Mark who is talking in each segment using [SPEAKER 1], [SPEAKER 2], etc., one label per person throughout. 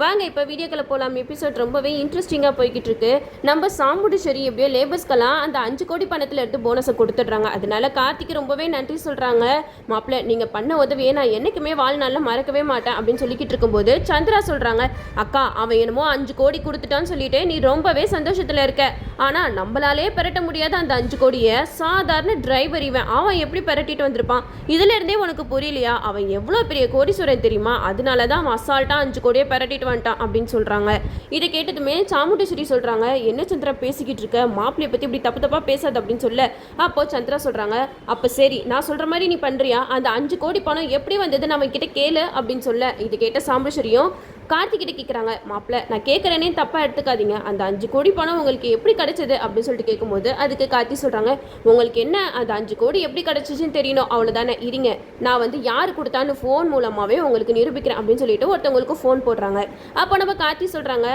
[SPEAKER 1] வாங்க இப்போ வீடியோக்களை போகலாம் எபிசோட் ரொம்பவே இன்ட்ரெஸ்டிங்காக போய்கிட்டு இருக்கு நம்ம சாம்புடிச்சேரி எப்படியோ லேபர்ஸ்க்கெல்லாம் அந்த அஞ்சு கோடி பணத்தில் எடுத்து போனஸை கொடுத்துட்றாங்க. அதனால கார்த்திக்கு ரொம்பவே நன்றி சொல்கிறாங்க மாப்பிள்ளை நீங்கள் பண்ண உதவியை நான் என்றைக்குமே வாழ்நாளில் மறக்கவே மாட்டேன் அப்படின்னு சொல்லிக்கிட்டு இருக்கும்போது சந்திரா சொல்கிறாங்க அக்கா அவன் என்னமோ அஞ்சு கோடி கொடுத்துட்டான்னு சொல்லிட்டு நீ ரொம்பவே சந்தோஷத்தில் இருக்க. ஆனால் நம்மளாலே பெரட்ட முடியாத அந்த அஞ்சு கோடியை சாதாரண டிரைவர் இவன் அவன் எப்படி பெரட்டிட்டு வந்திருப்பான்? இதுலேருந்தே உனக்கு புரியலையா? அவன் எவ்வளோ பெரிய கோடீஸ்வரன் தெரியுமா? அதனால தான் அவன் அசால்ட்டாக அஞ்சு கோடியை பெரட்டிட்டு வந்துட்டான் அப்படின்னு சொல்கிறாங்க இதை கேட்டதுமே சாமுண்டேஸ்வரி சொல்கிறாங்க என்ன சந்திரா பேசிக்கிட்டு இருக்க? மாப்பிள்ளைய பற்றி இப்படி தப்பு தப்பாக பேசாது அப்படின்னு சொல்ல. அப்போ சந்திரா சொல்கிறாங்க அப்போ சரி நான் சொல்கிற மாதிரி நீ பண்ணுறியா அந்த அஞ்சு கோடி பணம் எப்படி வந்தது? நம்ம கிட்ட கேளு அப்படின்னு சொல்ல. இது கேட்ட சாம்பேஸ்வரியும் கார்த்திகிட்ட கேட்குறாங்க மாப்பிள்ள நான் கேட்குறேனே தப்பாக எடுத்துக்காதீங்க. அந்த அஞ்சு கோடி பணம் உங்களுக்கு எப்படி கிடைச்சது? அப்படின்னு சொல்லிட்டு கேட்கும்போது அதுக்கு கார்த்தி சொல்கிறாங்க உங்களுக்கு என்ன? அந்த அஞ்சு கோடி எப்படி கிடச்சிச்சின்னு தெரியணும். அவ்வளோதானே இருங்க. நான் வந்து யார் கொடுத்தான்னு ஃபோன் மூலமாகவே உங்களுக்கு நிரூபிக்கிறேன் அப்படின்னு சொல்லிட்டு ஒருத்தவங்களுக்கு ஃபோன் போடுறாங்க. அப்போ நம்ம கார்த்தி சொல்கிறாங்க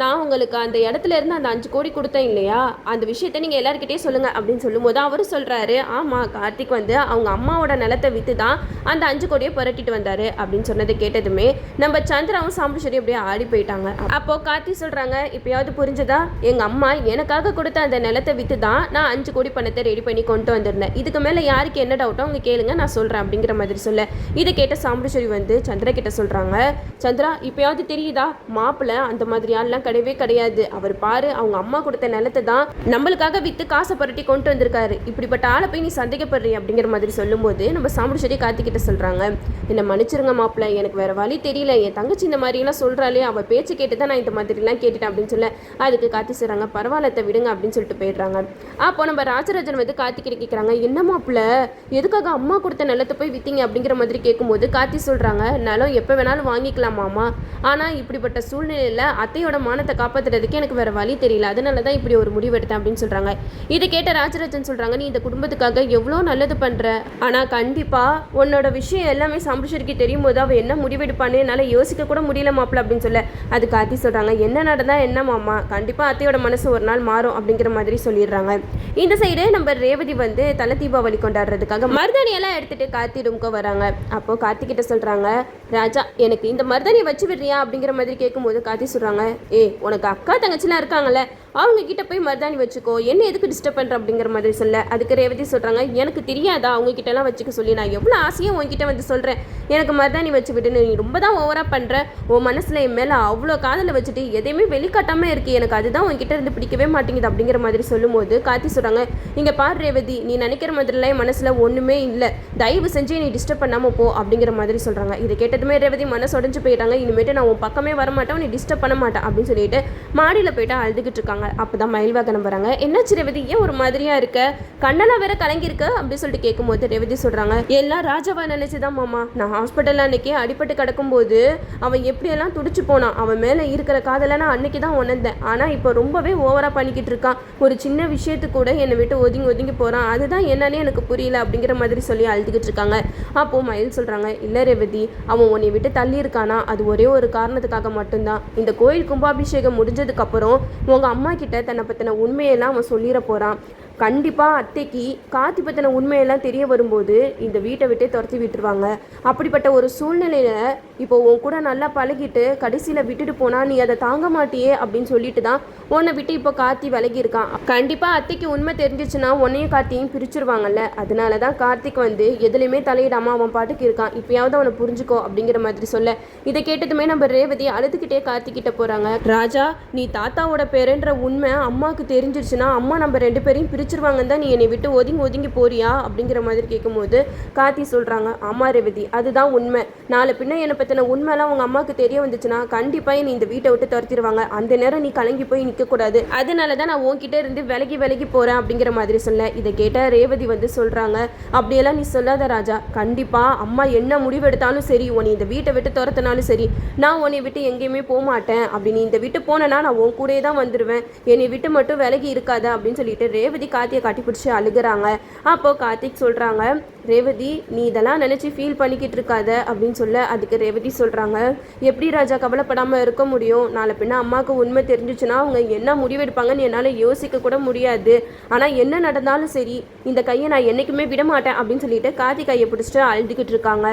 [SPEAKER 1] நான் உங்களுக்கு அந்த இடத்துல இருந்து அந்த அஞ்சு கோடி கொடுத்தேன் இல்லையா? அந்த விஷயத்த நீங்கள் எல்லாருக்கிட்டே சொல்லுங்கள் அப்படின்னு சொல்லும்போது அவரும் சொல்கிறாரு ஆமாம் கார்த்திக் வந்து அவங்க அம்மாவோட நிலத்தை விற்று தான் அந்த அஞ்சு கோடியை புரட்டிட்டு வந்தார் அப்படின்னு சொன்னதை கேட்டதுமே நம்ம சந்திராவும் சாம்புஷரி அப்படியே ஆடி போயிட்டாங்க. அப்போது கார்த்தி சொல்கிறாங்க இப்போயாவது புரிஞ்சதா? எங்கள் அம்மா எனக்காக கொடுத்த அந்த நிலத்தை விற்று தான் நான் அஞ்சு கோடி பணத்தை ரெடி பண்ணி கொண்டு வந்திருந்தேன். இதுக்கு மேலே யாருக்கு என்ன டவுட்டோ அவங்க கேளுங்க நான் சொல்கிறேன் அப்படிங்கிற மாதிரி சொல்ல இதை கேட்ட சாம்புஷரி வந்து சந்திரா கிட்ட சொல்கிறாங்க சந்திரா இப்போயாவது தெரியுதா? மாப்பிள்ளை அந்த மாதிரி ஆள்லாம் கிடையவே கிடையாது. அவர் பாரு அவங்க அம்மா கொடுத்த நிலத்தை தான் நம்மளுக்காக விற்று காசை புரட்டி கொண்டு வந்திருக்காரு. இப்படிப்பட்ட ஆளை போய் நீ சந்தேகப்படுறீ அப்படிங்கிற மாதிரி சொல்லும்போது நம்ம சாமுடிச்சேரி காத்திக்கிட்ட சொல்கிறாங்க என்னை மன்னிச்சிருங்க மாப்பிள்ள எனக்கு வேற வழி தெரியல. என் தங்கச்சி இந்த மாதிரிலாம் சொல்கிறாளே அவள் பேச்சு கேட்டு தான் நான் இந்த மாதிரிலாம் கேட்டுட்டேன் அப்படின்னு சொல்ல அதுக்கு காத்தி சொல்கிறாங்க பரவாயில்லத்தை விடுங்க அப்படின்னு சொல்லிட்டு போயிடுறாங்க. அப்போ நம்ம ராஜராஜன் வந்து காத்திக்கிட்ட கேட்குறாங்க என்ன மாப்பிள்ள எதுக்காக அம்மா கொடுத்த நிலத்தை போய் விற்றீங்க அப்படிங்கிற மாதிரி கேட்கும்போது காத்தி சொல்கிறாங்க நிலம் எப்போ வேணாலும் வாங்கிக்கலாமாமா ஆனால் இப்படிப்பட்ட சூழ்நிலையில் அத்தையோட மானத்தை காப்பாற்றுறதுக்கு எனக்கு வேறு வழி தெரியல. அதனால தான் இப்படி ஒரு முடிவு எடுத்தேன் அப்படின்னு சொல்கிறாங்க இதை கேட்ட ராஜராஜன் சொல்கிறாங்க நீ இந்த குடும்பத்துக்காக எவ்வளோ நல்லது பண்ணுற ஆனால் கண்டிப்பாக உன்னோட விஷயம் எல்லாமே சம்புஷருக்கு தெரியும் போது அவள் என்ன முடிவெடுப்பான்னு என்னால் யோசிக்க கூட முடியல மாப்பிள்ள அப்படின்னு சொல்ல அது காத்தி சொல்கிறாங்க என்ன நடந்தால் என்ன மாமா? கண்டிப்பாக அத்தையோட மனசு ஒரு நாள் மாறும் அப்படிங்கிற மாதிரி சொல்லிடுறாங்க. இந்த சைடு நம்ம ரேவதி வந்து தலை தீபாவளி கொண்டாடுறதுக்காக மருதாணியெல்லாம் எடுத்துகிட்டு கார்த்தி ரூம்க்கு வராங்க. அப்போது கார்த்திகிட்ட சொல்கிறாங்க ராஜா எனக்கு இந்த மருதாணியை வச்சு விடுறியா? அப்படிங்கிற மாதிரி கேட்கும்போது கார்த்தி சொல்கிறாங்க ஏ ஏ உனக்கு அக்கா தங்கச்சிலாம் இருக்காங்கல்ல அவங்க கிட்ட போய் மருதாணி வச்சுக்கோ என்ன எதுக்கு டிஸ்டர்ப் பண்ற அப்படிங்கிற மாதிரி சொல்ல. அதுக்கு ரேவதி சொல்றாங்க எனக்கு தெரியாதா அவங்க கிட்ட எல்லாம் வச்சுக்க சொல்லி. நான் எவ்வளோ ஆசையும் உங்ககிட்ட வந்து சொல்றேன். எனக்கு மருதாணி வச்சு விட்டுன்னு நீ ரொம்ப தான் ஓவரா பண்ற. உன் மனசுல என் மேல அவ்வளோ காதலை வச்சுட்டு எதையுமே வெளிக்காட்டாம இருக்கு. எனக்கு அதுதான் உங்ககிட்ட இருந்து பிடிக்கவே மாட்டேங்குது அப்படிங்கிற மாதிரி சொல்லும்போது கார்த்தி சொல்றாங்க இங்க பாரு ரேவதி நீ நினைக்கிற மாதிரிலாம் என் மனசுல ஒண்ணுமே இல்லை. தயவு செஞ்சு நீ டிஸ்டர்ப் பண்ணாம போ அப்படிங்கிற மாதிரி சொல்றாங்க. இதை கேட்டதுமே ரேவதி மனசு உடஞ்சு போயிட்டாங்க. இனிமேட்டு நான் உன் பக்கமே வர மாட்டேன் நீ டிஸ்டர்ப் பண்ண மாட்டேன் அப்படின்னு சொல்லிட்டு மாடியில் போயிட்டு அழுதுகிட்டு இருக்காங்க. அப்பதான் மயில்வாகனம் வராங்க. என்னாச்சு ரேவதி ஏன் ஒரு மாதிரியாக இருக்க? கண்ணெல்லாம் வேற கலங்கியிருக்க அப்படின்னு சொல்லிட்டு கேட்கும்போது ரேவதி சொல்கிறாங்க எல்லாம் ராஜாவா நினைச்சுதான் மாமா. நான் ஹாஸ்பிட்டலில் அன்னைக்கு அடிபட்டு கிடக்கும்போது அவன் எப்படியெல்லாம் துடிச்சு போனான். அவன் மேலே இருக்கிற காதலை நான் அன்னைக்கு தான் உணர்ந்தேன். ஆனால் இப்போ ரொம்பவே ஓவராக பண்ணிக்கிட்டு இருக்கான். ஒரு சின்ன விஷயத்துக்கு கூட என்னை விட்டு ஒதுங்கி ஒதுங்கி போகிறான் அதுதான் என்னன்னு எனக்கு புரியல அப்படிங்கிற மாதிரி சொல்லி அழுதுகிட்டு இருக்காங்க. அப்போ மயில் சொல்கிறாங்க இல்லை ரேவதி அவன் உன்னை விட்டு தள்ளி இருக்கானா? அது ஒரே ஒரு காரணத்துக்காக மட்டும்தான். இந்த கோயில் கும்பாபிஷேகம் முடிஞ்சு அப்புறம் உங்க அம்மா கிட்ட தன்னை பத்தின உண்மையெல்லாம் அவன் சொல்லிட போறான். கண்டிப்பாக அத்தைக்கு காத்தி பற்றின உண்மையெல்லாம் தெரிய வரும்போது இந்த வீட்டை விட்டே துரத்தி விட்டுருவாங்க. அப்படிப்பட்ட ஒரு சூழ்நிலையில் இப்போ உன் கூட நல்லா பழகிட்டு கடைசியில் விட்டுட்டு போனால் நீ அதை தாங்க மாட்டியே அப்படின்னு சொல்லிட்டு தான் உன்னை விட்டு இப்போ கார்த்தி விலகி இருக்கான் கண்டிப்பாக அத்தைக்கு உண்மை தெரிஞ்சிச்சுன்னா உன்னையும் கார்த்தியும் பிரிச்சிருவாங்கல்ல. அதனால தான் கார்த்திக் வந்து எதுலையுமே தலையிடாமல் அவன் பாட்டுக்கு இருக்கான். இப்பயாவது அவனை புரிஞ்சுக்கோ அப்படிங்கிற மாதிரி சொல்ல. இதை கேட்டதுமே நம்ம ரேவதி அழுதுகிட்டே கார்த்திக்கிட்ட போகிறாங்க ராஜா நீ தாத்தாவோட பேருன்ற உண்மை அம்மாவுக்கு தெரிஞ்சிருச்சுன்னா அம்மா நம்ம ரெண்டு பேரையும் பிரிச்சிருவாங்கன்னு தான் நீ என்னை விட்டு ஒதுங்கி ஒதுங்கி போறியா அப்படிங்கிற மாதிரி கேட்கும்போது கார்த்தி சொல்கிறாங்க அம்மா ரேவதி அதுதான் உண்மை. நாளை பின்ன என்னை பற்றின உண்மைலாம் உங்கள் அம்மாவுக்கு தெரிய வந்துச்சுன்னா கண்டிப்பாக நீ இந்த வீட்டை விட்டு துரத்திடுவாங்க அந்த நேரம் நீ கலங்கி போய் நிற்கக்கூடாது அதனால தான் நான் உன்கிட்ட இருந்து விலகி விலகி போகிறேன் அப்படிங்கிற மாதிரி சொல்ல. இதை கேட்டால் ரேவதி வந்து சொல்கிறாங்க அப்படியெல்லாம் நீ சொல்லாத ராஜா. கண்டிப்பாக அம்மா என்ன முடிவெடுத்தாலும் சரி உன்னை இந்த வீட்டை விட்டு துரத்தினாலும் சரி நான் உன்னை விட்டு எங்கேயுமே போக மாட்டேன். அப்படி நீ இந்த விட்டு போனேன்னா நான் உன் கூடயே தான் வந்துடுவேன் என்னை விட்டு மட்டும் விலகி இருக்காத அப்படின்னு சொல்லிட்டு ரேவதி கார்த்தியை கட்டி பிடிச்சி அழுகுறாங்க. அப்போ கார்த்திக் சொல்கிறாங்க ரேவதி நீ இதெல்லாம் நினச்சி ஃபீல் பண்ணிக்கிட்டு இருக்காத அப்படின்னு சொல்ல அதுக்கு ரேவதி சொல்கிறாங்க எப்படி ராஜா கவலைப்படாமல் இருக்க முடியும்? நாளை பின்ன அம்மாவுக்கு உண்மை தெரிஞ்சிச்சுன்னா அவங்க என்ன முடிவெடுப்பாங்கன்னு என்னால் யோசிக்க கூட முடியாது. ஆனால் என்ன நடந்தாலும் சரி இந்த கையை நான் என்றைக்குமே விட மாட்டேன் அப்படின்னு சொல்லிட்டு கார்த்தி கையை பிடிச்சிட்டு அழுதுகிட்டு இருக்காங்க.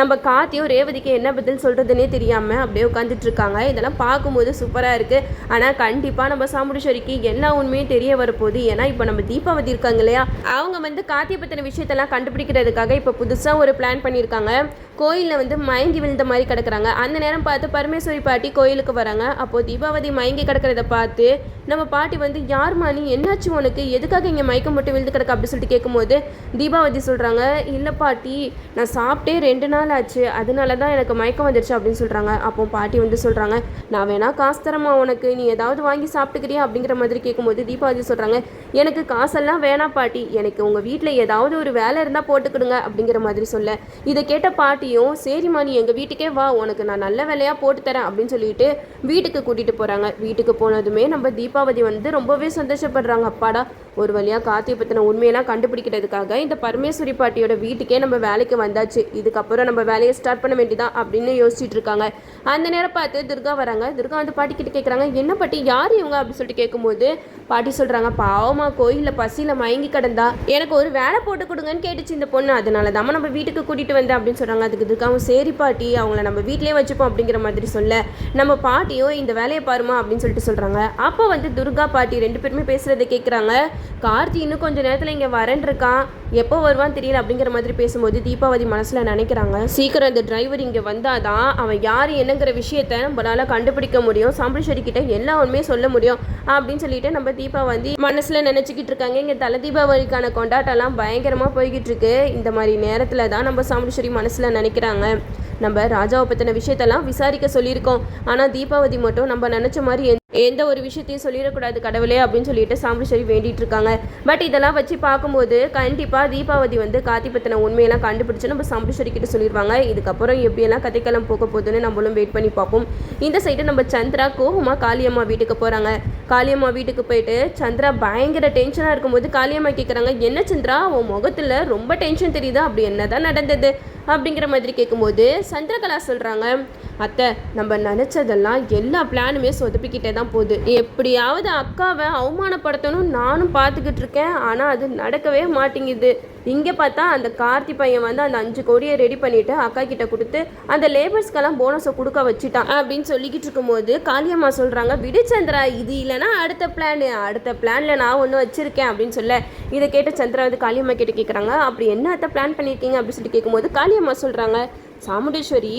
[SPEAKER 1] நம்ம கார்த்தியும் ரேவதிக்கு என்ன பதில் சொல்கிறதுனே தெரியாமல் அப்படியே உட்காந்துட்டு இருக்காங்க. இதெல்லாம் பார்க்கும்போது சூப்பராக இருக்குது ஆனால் கண்டிப்பாக நம்ம சாமுண்டீஸ்வரிக்கு எல்லா உண்மையும் தெரிய வரப்போகுது. ஏன்னா இப்போ நம்ம தீபாவதி இருக்காங்க இல்லையா? அவங்க வந்து கார்த்தியை பற்றின விஷயத்தெல்லாம் அப்படின்றதுக்காக இப்போ புதுசாக ஒரு பிளான் பண்ணியிருக்காங்க கோயிலில் வந்து மயங்கி விழுந்த மாதிரி கிடக்குறாங்க. அந்த நேரம் பார்த்து பரமேஸ்வரி பாட்டி கோயிலுக்கு வராங்க. அப்போது தீபாவதி மயங்கி கிடக்கிறத பார்த்து நம்ம பாட்டி வந்து யார்மா நீ என்னாச்சு உனக்கு? எதுக்காக இங்கே மயக்கம் போட்டு விழுந்து கிடக்கு? அப்படின்னு சொல்லிட்டு கேட்கும்போது தீபாவதி சொல்கிறாங்க இல்லை பாட்டி நான் சாப்பிட்டே ரெண்டு நாள் ஆச்சு. அதனால தான் எனக்கு மயக்கம் வந்துருச்சு அப்படின்னு சொல்கிறாங்க அப்போ பாட்டி வந்து சொல்கிறாங்க நான் வேணா காசு தரமா உனக்கு. நீ ஏதாவது வாங்கி சாப்பிட்டுக்கிறியா? அப்படிங்கிற மாதிரி கேட்கும்போது தீபாவதி சொல்கிறாங்க எனக்கு காசெல்லாம் வேணாம் பாட்டி. எனக்கு உங்கள் வீட்டில் ஏதாவது ஒரு வேலை இருந்தால் போட்டுக்கிடுங்க அப்படிங்கிற மாதிரி சொல்ல. இதை கேட்ட பாட்டி பாட்டியும் சரிம்மா நீ எங்கள் வீட்டுக்கே வா. உனக்கு நான் நல்ல வேலையாக போட்டு தரேன் அப்படின்னு சொல்லிட்டு வீட்டுக்கு கூட்டிகிட்டு போகிறாங்க வீட்டுக்கு போனதுமே நம்ம தீபாவதி வந்து ரொம்பவே சந்தோஷப்படுறாங்க. அப்பாடா ஒரு வழியாக கார்த்தியை பற்றின உண்மையெல்லாம் கண்டுபிடிக்கிறதுக்காக இந்த பரமேஸ்வரி பாட்டியோட வீட்டுக்கே நம்ம வேலைக்கு வந்தாச்சு. இதுக்கப்புறம் நம்ம வேலையை ஸ்டார்ட் பண்ண வேண்டியதான் அப்படின்னு யோசிச்சுட்டு இருக்காங்க. அந்த நேரம் பார்த்து துர்கா வராங்க. துர்கா வந்து பாட்டி கிட்ட கேட்குறாங்க என்ன பாட்டி யார் இவங்க? அப்படின்னு சொல்லிட்டு கேட்கும்போது பாட்டி சொல்கிறாங்க பாவமா கோயிலில் பசியில் மயங்கி கிடந்தா. எனக்கு ஒரு வேலை போட்டு கொடுங்கன்னு கேட்டுச்சு இந்த பொண்ணு. அதனால தான் நம்ம வீட்டுக்கு கூட்டிகிட்டு வந்தேன். அப்படின்னு சொல்கிறாங்க அதுக்கு துர்காவும் சரி பாட்டி அவங்கள நம்ம வீட்டிலே வச்சுப்போம். அப்படிங்கிற மாதிரி சொல்ல நம்ம பாட்டியும் இந்த வேலையை பாருமா அப்படின்னு சொல்லிட்டு சொல்கிறாங்க அப்போ வந்து துர்கா பாட்டி ரெண்டு பேருமே பேசுகிறத கேட்குறாங்க கார்த்தி இன்னும் கொஞ்சம் நேரத்தில் இங்கே வரேன் இருக்கான். எப்போ வருவான்னு தெரியல அப்படிங்கிற மாதிரி பேசும்போது தீபாவதி மனசில் நினைக்கிறாங்க. சீக்கிரம் இந்த டிரைவர் இங்கே வந்தாதான் அவன் யார் என்னங்கிற விஷயத்த நம்மளால் கண்டுபிடிக்க முடியும். சாம்பளீஸ்வரி கிட்ட எல்லா உண்மையும் சொல்ல முடியும். அப்படின்னு சொல்லிட்டு நம்ம தீபாவதி மனசில் நினச்சிக்கிட்டு இருக்காங்க. இங்கே தலை தீபாவளிக்கான கொண்டாட்டம்லாம் பயங்கரமாக போய்கிட்டு இருக்கு. இந்த மாதிரி நேரத்தில் தான் நம்ம சாம்பளீஸ்வரி மனசில் நினைக்கிறாங்க. நம்ம ராஜாவை பற்றின விஷயத்தெல்லாம் விசாரிக்க சொல்லியிருக்கோம். ஆனால் தீபாவதி மட்டும் நம்ம நினச்ச மாதிரி எந்த- ஒரு விஷயத்தையும் சொல்லிடக்கூடாது கடவுளே அப்படின்னு சொல்லிட்டு சாம்பளீஸ்வரி வேண்டிட்டு இருக்காங்க. பட் இதெல்லாம் வச்சு பார்க்கும்போது கண்டிப்பாக தீபாவதி வந்து காத்தி பத்தின உண்மையெல்லாம் கண்டுபிடிச்சு நம்ம சாம்பளீஸ்வரி கிட்ட சொல்லிடுவாங்க. இதுக்கப்புறம் எப்படியெல்லாம் கதைக்கெல்லாம் போக போகுதுன்னு நம்மளும் வெயிட் பண்ணி பார்ப்போம். இந்த சைடு நம்ம சந்திரா கோபமாக காளியம்மா வீட்டுக்கு போகிறாங்க காளியம்மா வீட்டுக்கு போயிட்டு சந்திரா பயங்கர டென்ஷனாக இருக்கும்போது காளியம்மா கேட்குறாங்க என்ன சந்திரா உன் முகத்தில் ரொம்ப டென்ஷன் தெரியுதா? அப்படி என்ன தான் நடந்தது? அப்படிங்கிற மாதிரி கேட்கும்போது சந்திரகலா சொல்கிறாங்க அத்தை நம்ம நினச்சதெல்லாம் எல்லா பிளானுமே சொதப்பிக்கிட்டே தான் போகுது. எப்படியாவது அக்காவை அவமானப்படுத்தணும் நானும் பார்த்துக்கிட்டு இருக்கேன். ஆனால் அது நடக்கவே மாட்டேங்குது. இங்கே பார்த்தா அந்த கார்த்தி பையன் வந்து அந்த அஞ்சு கோடியை ரெடி பண்ணிவிட்டு அக்கா கிட்ட கொடுத்து அந்த லேபர்ஸ்க்கெல்லாம் போனஸை கொடுக்க வச்சுட்டான். அப்படின்னு சொல்லிக்கிட்டு இருக்கும்போது காளியம்மா சொல்கிறாங்க விடுச்சந்திரா இது இல்லைன்னா அடுத்த பிளான் அடுத்த பிளானில் நான் ஒன்று வச்சுருக்கேன். அப்படின்னு சொல்ல இதை கேட்ட சந்திரா வந்து காளியம்மா கிட்ட கேட்குறாங்க அப்படி என்ன அத்தை பிளான் பண்ணியிருக்கீங்க அப்படின்னு சொல்லி கேட்கும்போது காளியம்மா சொல்கிறாங்க சாமுண்டேஸ்வரி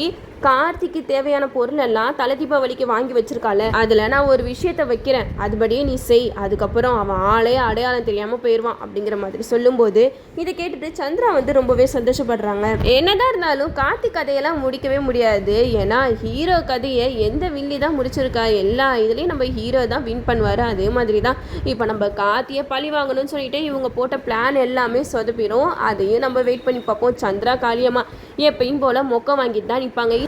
[SPEAKER 1] கார்த்திக்கு தேவையான பொருள் எல்லாம் தலை தீபாவளிக்கு வாங்கி வச்சிருக்கால அதில் நான் ஒரு விஷயத்த வைக்கிறேன். அதுபடியே நீ செய். அதுக்கப்புறம் அவன் ஆளே அடையாளம் தெரியாமல் போயிடுவான் அப்படிங்கிற மாதிரி சொல்லும்போது இதை கேட்டுட்டு சந்திரா வந்து ரொம்பவே சந்தோஷப்படுறாங்க. என்னதான் இருந்தாலும் கார்த்திக் கதையெல்லாம் முடிக்கவே முடியாது. ஏன்னா ஹீரோ கதையை எந்த வில்லி தான் முடிச்சிருக்கா? எல்லா இதுலேயும் நம்ம ஹீரோ தான் வின் பண்ணுவார். அதே மாதிரி தான் இப்போ நம்ம கார்த்தியை பழி வாங்கணும்னு சொல்லிட்டு இவங்க போட்ட பிளான் எல்லாமே சொதப்பிடும் அதையும் நம்ம வெயிட் பண்ணி பார்ப்போம். சந்திரா காளியம்மா எப்பயும் போல் மொக்க வாங்கிட்டு தான் நிற்பாங்க